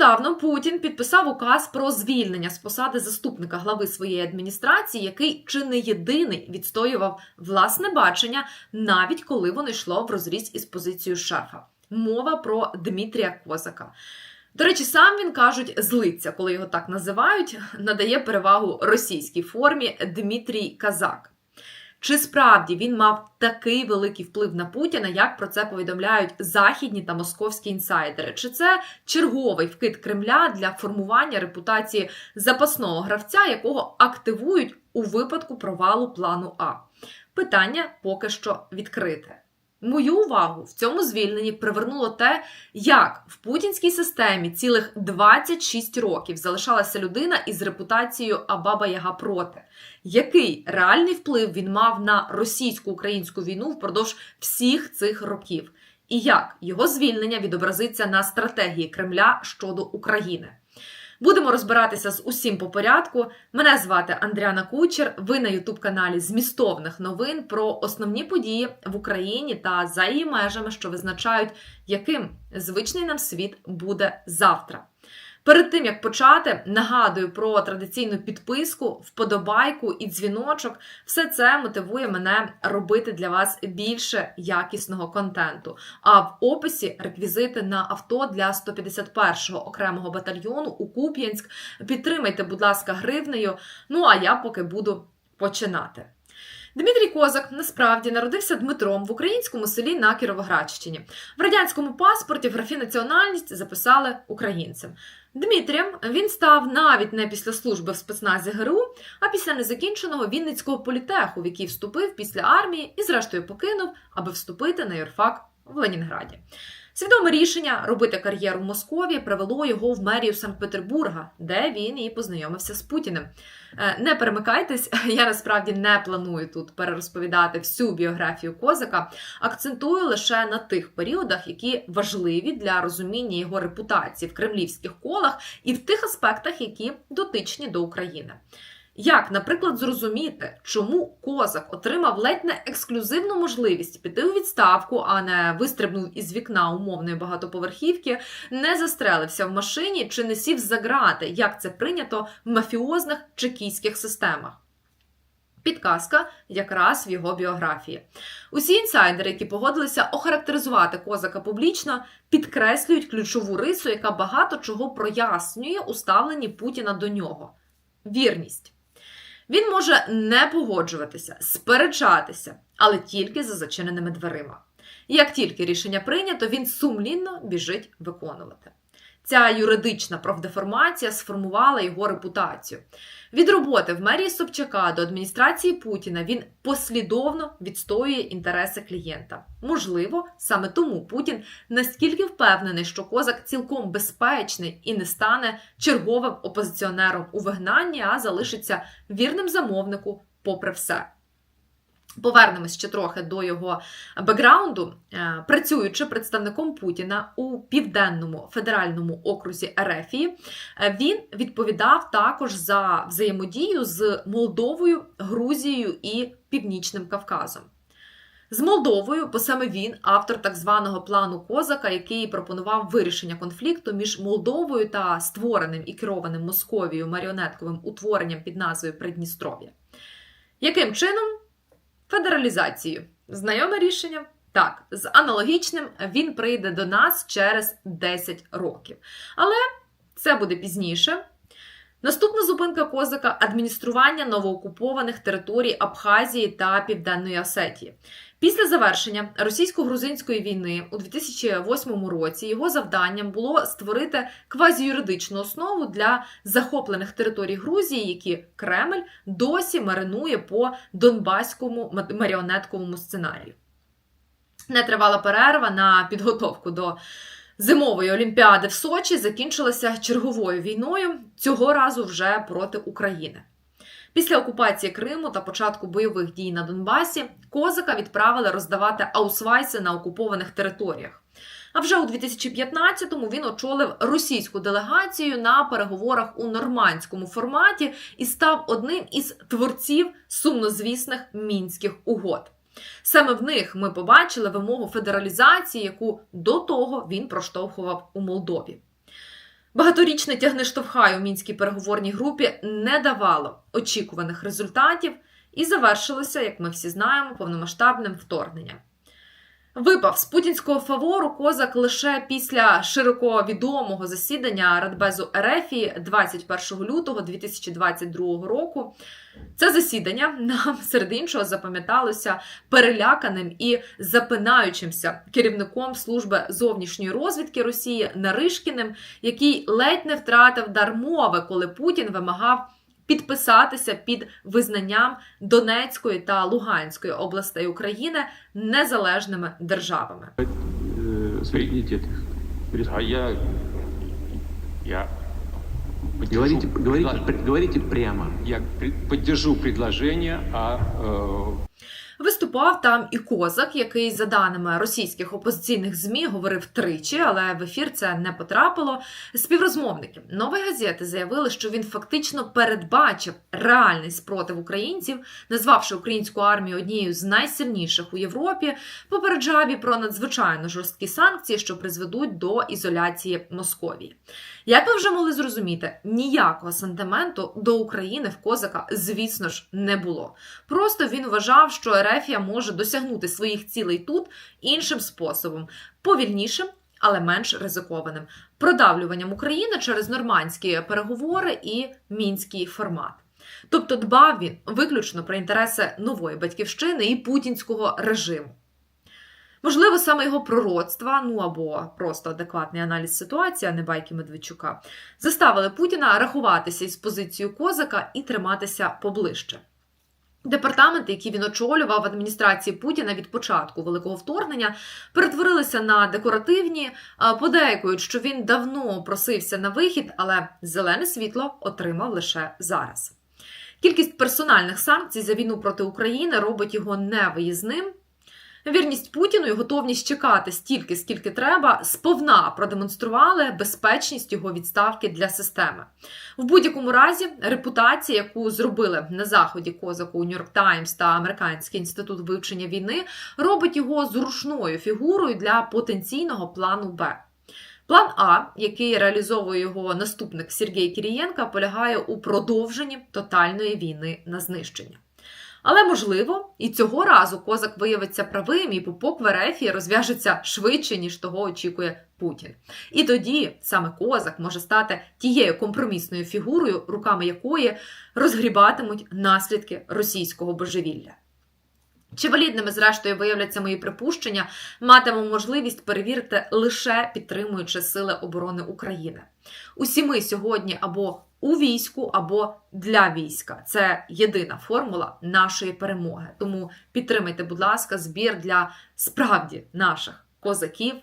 Нещодавно Путін підписав указ про звільнення з посади заступника глави своєї адміністрації, який чи не єдиний відстоював власне бачення, навіть коли воно йшло в розріз із позицією шефа. Мова про Дмитрія Козака. До речі, сам він кажуть, злиться, коли його так називають, надає перевагу російській формі Дмитрій Казак. Чи справді він мав такий великий вплив на Путіна, як про це повідомляють західні та московські інсайдери? Чи це черговий вкид Кремля для формування репутації запасного гравця, якого активують у випадку провалу плану А? Питання поки що відкрите. Мою увагу в цьому звільненні привернуло те, як в путінській системі цілих 26 років залишалася людина із репутацією Абаба Яга проти. Який реальний вплив він мав на російсько-українську війну впродовж всіх цих років? І як його звільнення відобразиться на стратегії Кремля щодо України? Будемо розбиратися з усім по порядку. Мене звати Андріана Кучер. Ви на ютуб-каналі змістовних новин про основні події в Україні та за її межами, що визначають, яким звичний нам світ буде завтра. Перед тим як почати, нагадую про традиційну підписку, вподобайку і дзвіночок. Все це мотивує мене робити для вас більше якісного контенту. А в описі реквізити на авто для 151-го окремого батальйону у Куп'янськ. Підтримайте, будь ласка, гривнею. Ну а я поки буду починати. Дмитрій Козак насправді народився Дмитром в українському селі на Кіровоградщині. В радянському паспорті в графі національність записали українцем. Дмитрієм він став навіть не після служби в спецназі ГРУ, а після незакінченого Вінницького політеху, в який вступив після армії і, зрештою, покинув, аби вступити на юрфак в Ленінграді. Свідоме рішення робити кар'єру в Москові привело його в мерію Санкт-Петербурга, де він і познайомився з Путіним. Е, не перемикайтесь, я насправді не планую тут перерозповідати всю біографію козака. Акцентую лише на тих періодах, які важливі для розуміння його репутації в кремлівських колах і в тих аспектах, які дотичні до України. Як, наприклад, зрозуміти, чому козак отримав ледь не ексклюзивну можливість піти у відставку, а не вистрибнув із вікна умовної багатоповерхівки, не застрелився в машині чи не сів за грати, як це прийнято в мафіозних чекійських системах? Підказка якраз в його біографії. Усі інсайдери, які погодилися охарактеризувати козака публічно, підкреслюють ключову рису, яка багато чого прояснює у ставленні Путіна до нього вірність. Він може не погоджуватися, сперечатися, але тільки за зачиненими дверима. як тільки рішення прийнято, він сумлінно біжить виконувати. Ця юридична профдеформація сформувала його репутацію. Від роботи в мерії Собчака до адміністрації Путіна він послідовно відстоює інтереси клієнта. Можливо, саме тому Путін настільки впевнений, що козак цілком безпечний і не стане черговим опозиціонером у вигнанні, а залишиться вірним замовнику, попри все. Повернемось ще трохи до його бекграунду. Е, працюючи представником Путіна у південному федеральному окрузі Ерефії, е, він відповідав також за взаємодію з Молдовою, Грузією і Північним Кавказом. З Молдовою, бо саме він автор так званого плану Козака, який пропонував вирішення конфлікту між Молдовою та створеним і керованим Московією маріонетковим утворенням під назвою Придністров'я. Яким чином? Федералізацію. Знайоме рішення? Так, з аналогічним він прийде до нас через 10 років. Але це буде пізніше. Наступна зупинка козака адміністрування новоокупованих територій Абхазії та Південної Осетії. Після завершення російсько-грузинської війни у 2008 році його завданням було створити квазіюридичну основу для захоплених територій Грузії, які Кремль досі маринує по донбаському маріонетковому сценарію. Нетривала перерва на підготовку до зимової олімпіади в Сочі закінчилася черговою війною цього разу вже проти України. Після окупації Криму та початку бойових дій на Донбасі Козака відправили роздавати аусвайси на окупованих територіях. А вже у 2015-му він очолив російську делегацію на переговорах у нормандському форматі і став одним із творців сумнозвісних мінських угод. Саме в них ми побачили вимогу федералізації, яку до того він проштовхував у Молдові. Багаторічне тягни-штовхай у мінській переговорній групі не давало очікуваних результатів і завершилося, як ми всі знаємо, повномасштабним вторгненням. Випав з путінського фавору козак лише після широко відомого засідання Радбезу Ерефії 21 лютого 2022 року. Це засідання нам серед іншого запам'яталося переляканим і запинаючимся керівником служби зовнішньої розвідки Росії Наришкіним, який ледь не втратив дар мови, коли Путін вимагав підписатися під визнанням Донецької та Луганської областей України незалежними державами. Своїх дітей. А я... Я... Говорите, говорите, говорите прямо. Я поддержу предложение о э, Виступав там і козак, який, за даними російських опозиційних змі, говорив тричі, але в ефір це не потрапило. Співрозмовники нової газети заявили, що він фактично передбачив реальний спротив українців, назвавши українську армію однією з найсильніших у Європі, попереджав і про надзвичайно жорсткі санкції, що призведуть до ізоляції Московії. Як ви вже могли зрозуміти, ніякого сантименту до України в козака, звісно ж, не було. Просто він вважав, що Ерефія може досягнути своїх цілей тут іншим способом, повільнішим, але менш ризикованим продавлюванням України через нормандські переговори і мінський формат. Тобто дбав він виключно про інтереси нової батьківщини і путінського режиму. Можливо, саме його пророцтва, ну або просто адекватний аналіз ситуації, а не байки Медведчука, заставили Путіна рахуватися із позицією козака і триматися поближче. Департаменти, які він очолював в адміністрації Путіна від початку великого вторгнення, перетворилися на декоративні, подейкують, що він давно просився на вихід, але зелене світло отримав лише зараз. Кількість персональних санкцій за війну проти України робить його невиїзним. Вірність Путіну і готовність чекати стільки, скільки треба, сповна продемонстрували безпечність його відставки для системи. В будь-якому разі, репутація, яку зробили на заході козаку Нью-Йорк Таймс та Американський інститут вивчення війни, робить його зручною фігурою для потенційного плану Б. План А, який реалізовує його наступник Сергій Кірієнка, полягає у продовженні тотальної війни на знищення. Але можливо, і цього разу козак виявиться правим, і пупок в Ерефії розв'яжеться швидше, ніж того очікує Путін. І тоді саме козак може стати тією компромісною фігурою, руками якої розгрібатимуть наслідки російського божевілля. Чи валідними, зрештою, виявляться мої припущення, матимемо можливість перевірити лише підтримуючи Сили оборони України. Усі ми сьогодні або у війську, або для війська. Це єдина формула нашої перемоги. Тому підтримайте, будь ласка, збір для справді наших козаків.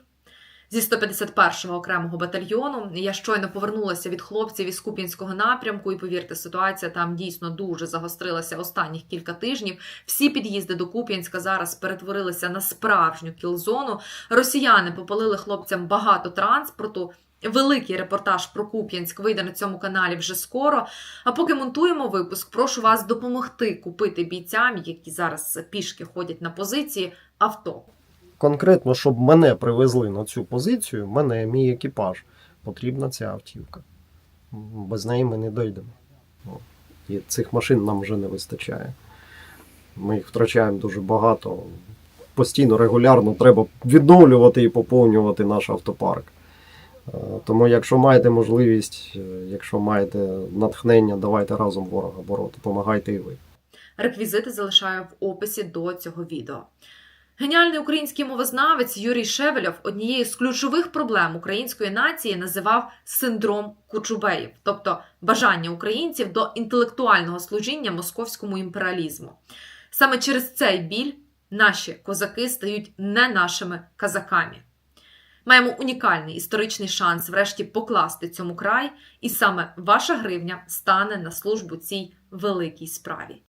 Зі 151-го окремого батальйону я щойно повернулася від хлопців із Куп'янського напрямку, і повірте, ситуація там дійсно дуже загострилася останніх кілька тижнів. Всі під'їзди до Куп'янська зараз перетворилися на справжню кілзону. Росіяни попалили хлопцям багато транспорту. Великий репортаж про Куп'янськ вийде на цьому каналі вже скоро. А поки монтуємо випуск, прошу вас допомогти купити бійцям, які зараз пішки ходять на позиції, авто. конкретно, щоб мене привезли на цю позицію, мене, мій екіпаж, потрібна ця автівка. Без неї ми не дійдемо. І цих машин нам вже не вистачає. Ми їх втрачаємо дуже багато. Постійно, регулярно треба відновлювати і поповнювати наш автопарк. Е, Тому, якщо маєте можливість, е, якщо маєте натхнення, давайте разом ворога бороти. Допомагайте і ви. Реквізити залишаю в описі до цього відео. Геніальний український мовознавець Юрій Шевельов однією з ключових проблем української нації називав синдром Кучубеїв, тобто бажання українців до інтелектуального служіння московському імперіалізму. Саме через цей біль наші козаки стають не нашими казаками. Маємо унікальний історичний шанс врешті покласти цьому край, і саме ваша гривня стане на службу цій великій справі.